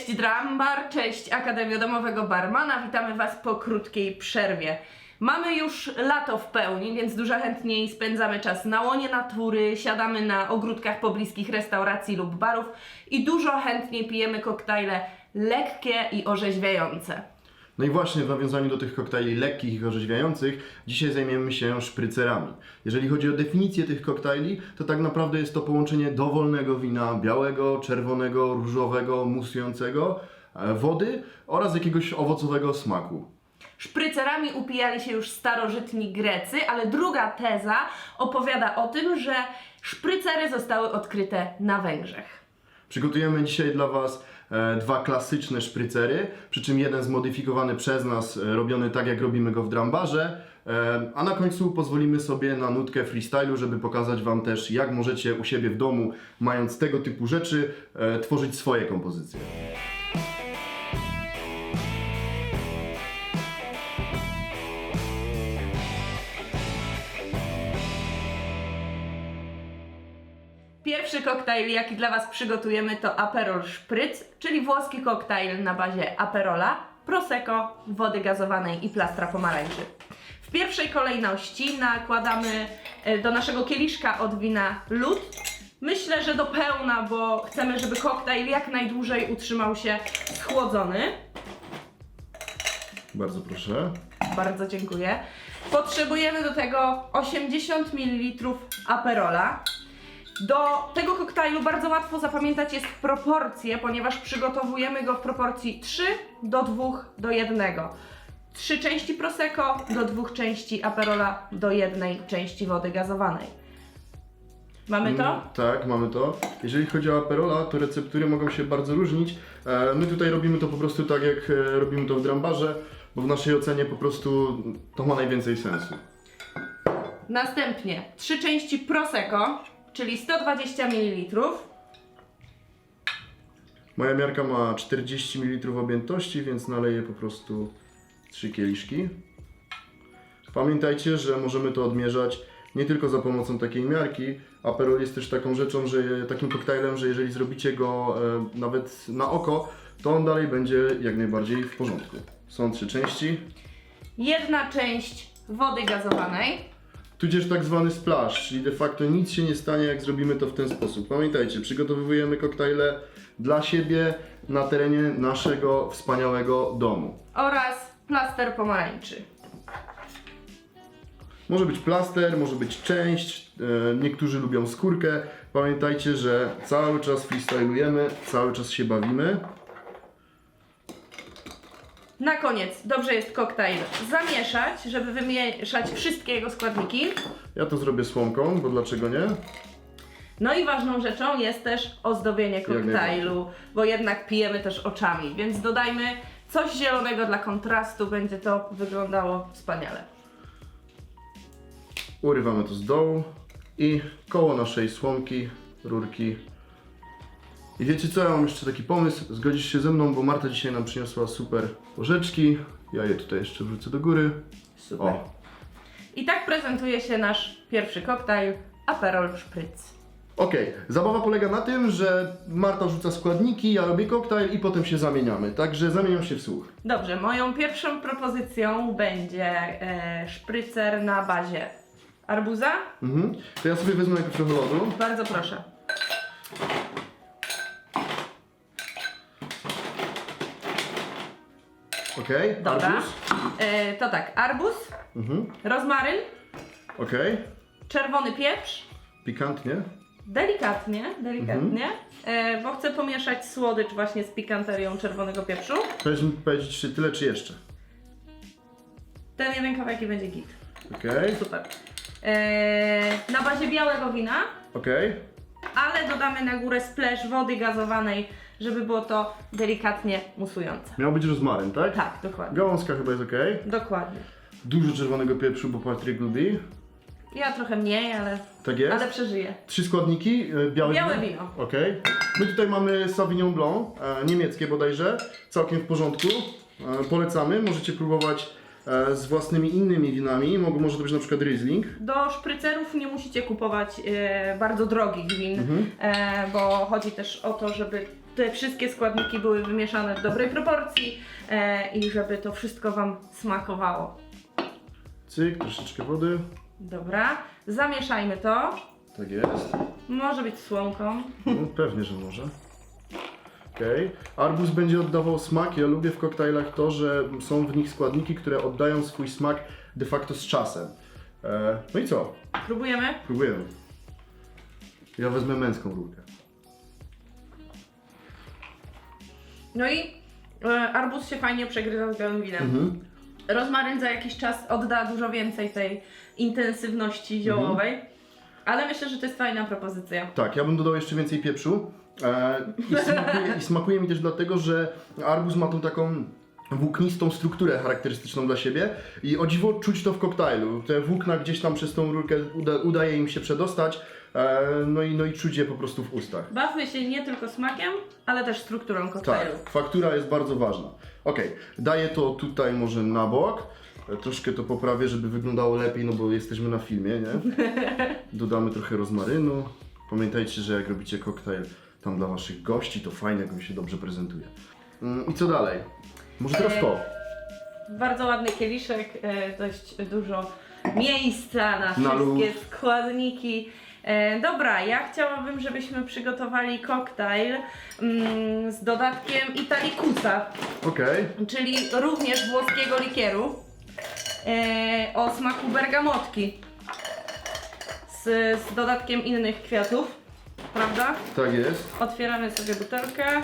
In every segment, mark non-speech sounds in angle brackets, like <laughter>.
Cześć Drambar, cześć Akademia Domowego Barmana, witamy Was po krótkiej przerwie. Mamy już lato w pełni, więc dużo chętniej spędzamy czas na łonie natury, siadamy na ogródkach pobliskich restauracji lub barów i dużo chętniej pijemy koktajle lekkie i orzeźwiające. No i właśnie w nawiązaniu do tych koktajli lekkich i orzeźwiających, dzisiaj zajmiemy się szprycerami. Jeżeli chodzi o definicję tych koktajli, to tak naprawdę jest to połączenie dowolnego wina białego, czerwonego, różowego, musującego, e, wody oraz jakiegoś owocowego smaku. Szprycerami upijali się już starożytni Grecy, ale druga teza opowiada o tym, że szprycery zostały odkryte na Węgrzech. Przygotujemy dzisiaj dla Was dwa klasyczne szprycery, przy czym jeden zmodyfikowany przez nas, e, robiony tak jak robimy go w drambarze, e, a na końcu pozwolimy sobie na nutkę freestylu, żeby pokazać Wam też jak możecie u siebie w domu, mając tego typu rzeczy, e, tworzyć swoje kompozycje. Pierwszy koktajl, jaki dla Was przygotujemy, to Aperol Spritz, czyli włoski koktajl na bazie Aperola, Prosecco, wody gazowanej i plastra pomarańczy. W pierwszej kolejności nakładamy e, do naszego kieliszka od wina lód. Myślę, że do pełna, bo chcemy, żeby koktajl jak najdłużej utrzymał się schłodzony. Bardzo proszę. Bardzo dziękuję. Potrzebujemy do tego 80 ml Aperola. Do tego koktajlu bardzo łatwo zapamiętać jest proporcje, ponieważ przygotowujemy go w proporcji 3 do 2 do 1. 3 części Prosecco do 2 części Aperola do 1 części wody gazowanej. Mamy to? Mm, Tak, mamy to. Jeżeli chodzi o Aperola, to receptury mogą się bardzo różnić. E, My tutaj robimy to po prostu tak, jak e, robimy to w drambarze, bo w naszej ocenie po prostu to ma najwięcej sensu. Następnie 3 części Prosecco, czyli 120 ml. Moja miarka ma 40 ml objętości, więc naleję po prostu 3 kieliszki. Pamiętajcie, że możemy to odmierzać nie tylko za pomocą takiej miarki. Aperol jest też taką rzeczą, że takim koktajlem, że jeżeli zrobicie go e, nawet na oko, to on dalej będzie jak najbardziej w porządku. Są trzy części, Jedna część wody gazowanej. Tudzież tak zwany splash, czyli de facto nic się nie stanie, jak zrobimy to w ten sposób. Pamiętajcie, przygotowujemy koktajle dla siebie na terenie naszego wspaniałego domu. oraz plaster pomarańczy. Może być plaster, może być część, e, niektórzy lubią skórkę. Pamiętajcie, że cały czas freestylujemy, cały czas się bawimy. Na koniec dobrze jest koktajl zamieszać, żeby wymieszać wszystkie jego składniki. Ja to zrobię słomką, bo dlaczego nie? No i ważną rzeczą jest też ozdobienie koktajlu, bo jednak pijemy też oczami, więc dodajmy coś zielonego dla kontrastu, będzie to wyglądało wspaniale. Urywamy to z dołu i koło naszej słomki, rurki. I wiecie co, ja mam jeszcze taki pomysł, zgodzisz się ze mną, bo Marta dzisiaj nam przyniosła super porzeczki. Ja je tutaj jeszcze wrzucę do góry. Super. O, I tak prezentuje się nasz pierwszy koktajl Aperol Spritz. Okej, zabawa polega na tym, że Marta rzuca składniki, ja robię koktajl i potem się zamieniamy. Także zamieniam się w słuch. Dobrze, moją pierwszą propozycją będzie e, szprycer na bazie arbuza. Mhm. To ja sobie wezmę najpierw trochę lodu. Bardzo proszę. Okej, Dobra. arbuz. E, to tak, arbuz, Mhm. rozmaryn, Okej, czerwony pieprz, pikantnie. delikatnie, delikatnie, e, bo chcę pomieszać słodycz właśnie z pikanterią czerwonego pieprzu. Powiedz mi powiedzieć, czy tyle, czy jeszcze. Ten jeden kawałek i będzie git. Okej, Super. E, na bazie białego wina, okej. ale dodamy na górę splash wody gazowanej, żeby było to delikatnie musujące. Miał być rozmaryn, tak? Tak, dokładnie. Gałązka chyba jest okej. Dokładnie. Dużo czerwonego pieprzu, bo Patryk lubi. Ja trochę mniej, ale, Tak jest. ale przeżyję. Trzy składniki, e, białe, Białe wino. Okej. My tutaj mamy Sauvignon Blanc, e, niemieckie bodajże, całkiem w porządku. E, polecamy, możecie próbować e, z własnymi innymi winami, Mo- może to być na przykład Riesling. Do szprycerów nie musicie kupować e, bardzo drogich win, Mhm. e, bo chodzi też o to, żeby te wszystkie składniki były wymieszane w dobrej proporcji e, i żeby to wszystko Wam smakowało. Cyk, troszeczkę wody. Dobra, zamieszajmy to. Tak jest. Może być słomką. No, pewnie, że może. Okej. Arbuz będzie oddawał smak. Ja lubię w koktajlach to, że są w nich składniki, które oddają swój smak de facto z czasem. E, no i co? Próbujemy? Próbujemy. Ja wezmę męską rurkę. No i e, arbuz się fajnie przegryza z białym winem. Mhm. Rozmaryn za jakiś czas odda dużo więcej tej intensywności ziołowej. Ale myślę, że to jest fajna propozycja. Tak, ja bym dodał jeszcze więcej pieprzu. E, i, smakuje, I smakuje mi też dlatego, że arbuz ma tą taką włóknistą strukturę charakterystyczną dla siebie i o dziwo czuć to w koktajlu. Te włókna gdzieś tam przez tą rurkę uda, udaje im się przedostać, e, no, i, no i czuć je po prostu w ustach. Bawmy się nie tylko smakiem, ale też strukturą koktajlu. Tak, faktura jest bardzo ważna. Ok, daję to tutaj może na bok. E, Troszkę to poprawię, żeby wyglądało lepiej, no bo jesteśmy na filmie, nie? <laughs> Dodamy trochę rozmarynu. Pamiętajcie, że jak robicie koktajl tam dla waszych gości, to fajnie, jak on się dobrze prezentuje. Mm, I co dalej? Może teraz to. Bardzo ładny kieliszek, e, dość dużo miejsca na Na wszystkie lód. składniki. E, dobra, ja chciałabym, żebyśmy przygotowali koktajl mm, z dodatkiem italikusa, Okej, czyli również włoskiego likieru e, o smaku bergamotki z, z dodatkiem innych kwiatów, prawda? tak jest. Otwieramy sobie butelkę.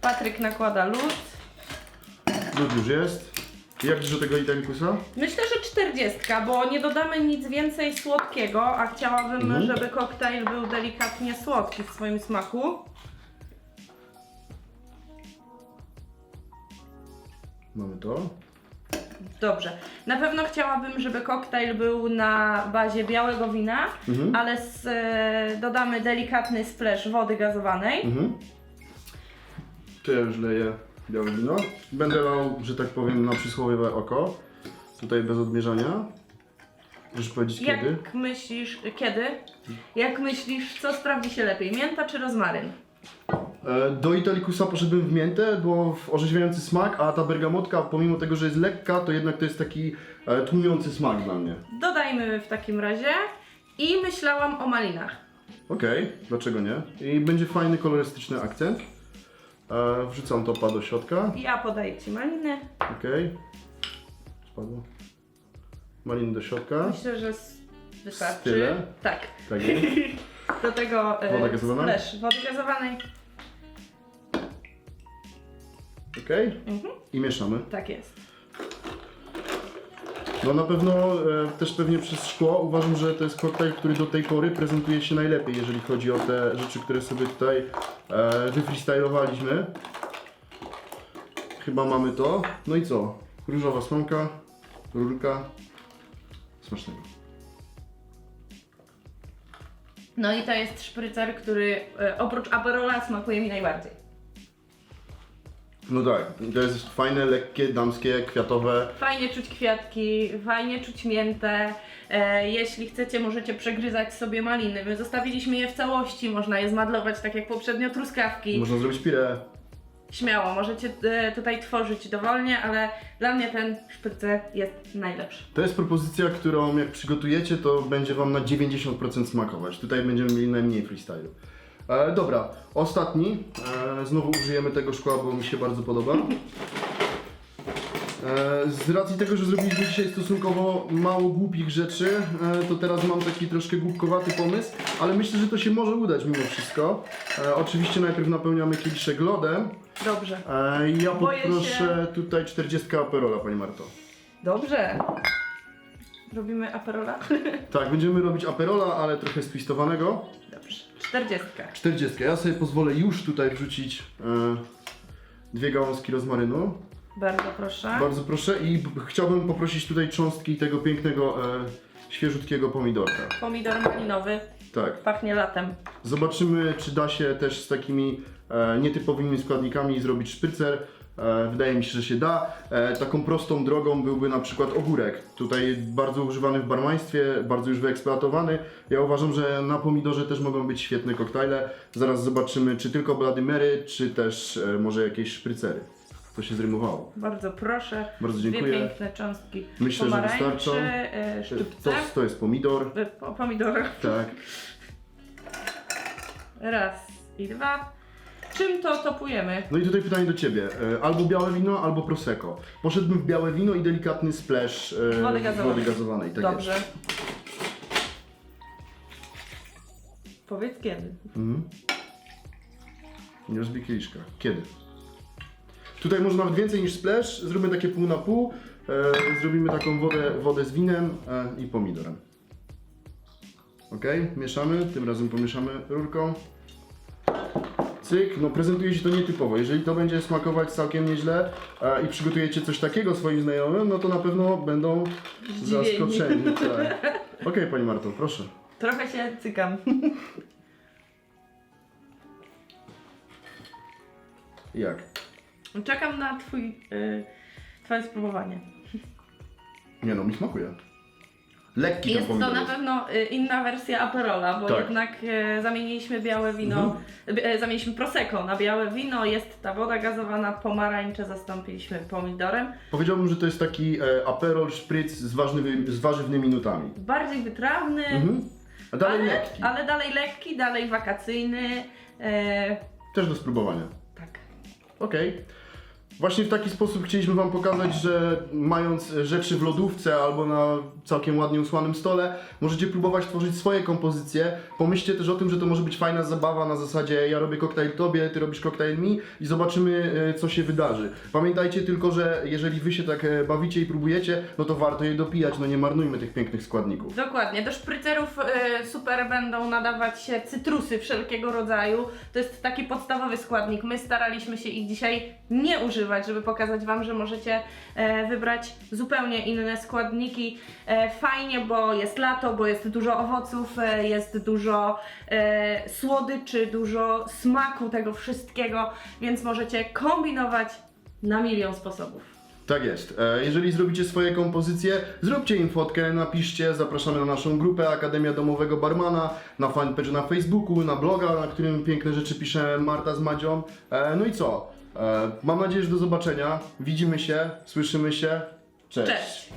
Patryk nakłada lód. Lód już jest. Jak dużo tego italikusa? Myślę, że 40, bo nie dodamy nic więcej słodkiego, a chciałabym, Mhm. żeby koktajl był delikatnie słodki w swoim smaku. Mamy to. Dobrze. Na pewno chciałabym, żeby koktajl był na bazie białego wina, Mhm. ale z, e, dodamy delikatny splash wody gazowanej. Mhm. To ja już leję białe wino. Będę lał, że tak powiem, na przysłowiowe oko. Tutaj bez odmierzania. Możesz powiedzieć kiedy? Jak myślisz, kiedy? Jak myślisz, co sprawdzi się lepiej, mięta czy rozmaryn? E, Do italikusa poszedłbym w miętę, bo w orzeźwiający smak, a ta bergamotka, pomimo tego, że jest lekka, to jednak to jest taki e, tłumiący smak dla mnie. Dodajmy w takim razie. I myślałam o malinach. Okej, dlaczego nie? I będzie fajny, kolorystyczny akcent. E, Wrzucam topa do środka. Ja podaję Ci maliny. Okej. Spadło. Maliny do środka. Myślę, że s- wystarczy. Tyle? Tak. Tak <laughs> jest. Do tego e, Woda gazowana? splash wody gazowanej. Okej. Mhm. I mieszamy. Tak jest. No na pewno e, też pewnie przez szkło uważam, że to jest koktajl, który do tej pory prezentuje się najlepiej, jeżeli chodzi o te rzeczy, które sobie tutaj e, wyfreestylowaliśmy. Chyba mamy to. No i co? Różowa słomka, rurka. Smacznego. No i to jest szprycer, który e, oprócz Aperola smakuje mi najbardziej. No tak, to jest fajne, lekkie, damskie, kwiatowe. Fajnie czuć kwiatki, fajnie czuć miętę. E, jeśli chcecie, możecie przegryzać sobie maliny. My zostawiliśmy je w całości, można je zmadlować tak jak poprzednio truskawki. Można zrobić pire. Śmiało, możecie e, tutaj tworzyć dowolnie, ale dla mnie ten szprycer jest najlepszy. To jest propozycja, którą jak przygotujecie, to będzie Wam na 90% smakować. Tutaj będziemy mieli najmniej freestylu. E, dobra, ostatni. E, znowu użyjemy tego szkła, bo mi się bardzo podoba. E, z racji tego, że zrobiliśmy dzisiaj stosunkowo mało głupich rzeczy, e, to teraz mam taki troszkę głupkowaty pomysł, ale myślę, że to się może udać mimo wszystko. E, oczywiście najpierw napełniamy kieliszek lodem. Dobrze. E, ja Boję poproszę tutaj 40 aperola, Pani Marto. Dobrze. Robimy aperola? <laughs> Tak, będziemy robić aperola, ale trochę stwistowanego. Dobrze. 40. 40. Ja sobie pozwolę już tutaj wrzucić e, dwie gałązki rozmarynu. Bardzo proszę. Bardzo proszę i b- chciałbym poprosić tutaj cząstki tego pięknego, e, świeżutkiego pomidorka. Pomidor malinowy. Tak. Pachnie latem. Zobaczymy, czy da się też z takimi e, nietypowymi składnikami zrobić szprycer. E, Wydaje mi się, że się da. E, Taką prostą drogą byłby na przykład ogórek. Tutaj bardzo używany w barmaństwie, bardzo już wyeksploatowany. Ja uważam, że na pomidorze też mogą być świetne koktajle. Zaraz zobaczymy, czy tylko Bladymery, czy też e, może jakieś szprycery. To się zrymowało. Bardzo proszę. Bardzo Dwie dziękuję. piękne cząstki Myślę, że wystarczą. e, To, szczypce. to jest pomidor. Po- Pomidora. Tak. Raz i dwa. Czym to topujemy? No i tutaj pytanie do Ciebie. E, Albo białe wino, albo prosecco. Poszedłbym w białe wino i delikatny splash e, Wody gazowanej. wody gazowanej. Tak Dobrze. Jest. Powiedz kiedy. Mhm. Nie rozbij kieliszka. Kiedy? Tutaj może nawet więcej niż splash. Zróbmy takie pół na pół. E, zrobimy taką wodę, wodę z winem e, i pomidorem. Ok, mieszamy. Tym razem pomieszamy rurką. Cyk, no prezentuje się to nietypowo. Jeżeli to będzie smakować całkiem nieźle e, i przygotujecie coś takiego swoim znajomym, no to na pewno będą Zdziwieni. zaskoczeni. <laughs> Tak. Ok, Pani Marto, proszę. Trochę się cykam. <laughs> Jak? Czekam na twój, y, twoje spróbowanie. Nie no, mi smakuje. Lekki ten Jest to pomidor na jest. pewno y, inna wersja Aperola, bo Tak. jednak y, zamieniliśmy białe wino, y, zamieniliśmy Prosecco na białe wino, jest ta woda gazowana, pomarańcze zastąpiliśmy pomidorem. Powiedziałbym, że to jest taki e, aperol szpryc z, ważnymi, z warzywnymi nutami. Bardziej wytrawny, Mhm. A dalej ale, lekki. ale dalej lekki, dalej wakacyjny. E, Też do spróbowania. tak. Okej. Właśnie w taki sposób chcieliśmy Wam pokazać, że mając rzeczy w lodówce albo na całkiem ładnie usłanym stole, możecie próbować tworzyć swoje kompozycje. Pomyślcie też o tym, że to może być fajna zabawa na zasadzie ja robię koktajl Tobie, Ty robisz koktajl mi i zobaczymy e, co się wydarzy. Pamiętajcie tylko, że jeżeli Wy się tak e, bawicie i próbujecie, no to warto je dopijać, no nie marnujmy tych pięknych składników. Dokładnie. Do szprycerów y, super będą nadawać się cytrusy wszelkiego rodzaju. To jest taki podstawowy składnik. My staraliśmy się ich dzisiaj nie używać, żeby pokazać Wam, że możecie e, wybrać zupełnie inne składniki. E, fajnie, bo jest lato, bo jest dużo owoców, e, jest dużo słodyczy, dużo smaku tego wszystkiego, więc możecie kombinować na milion sposobów. Tak jest. Jeżeli zrobicie swoje kompozycje, zróbcie im fotkę, napiszcie, zapraszamy na naszą grupę Akademia Domowego Barmana, na fanpage na Facebooku, na bloga, na którym piękne rzeczy pisze Marta z Madzią. No i co? E, Mam nadzieję, że do zobaczenia. Widzimy się, słyszymy się. Cześć. Cześć!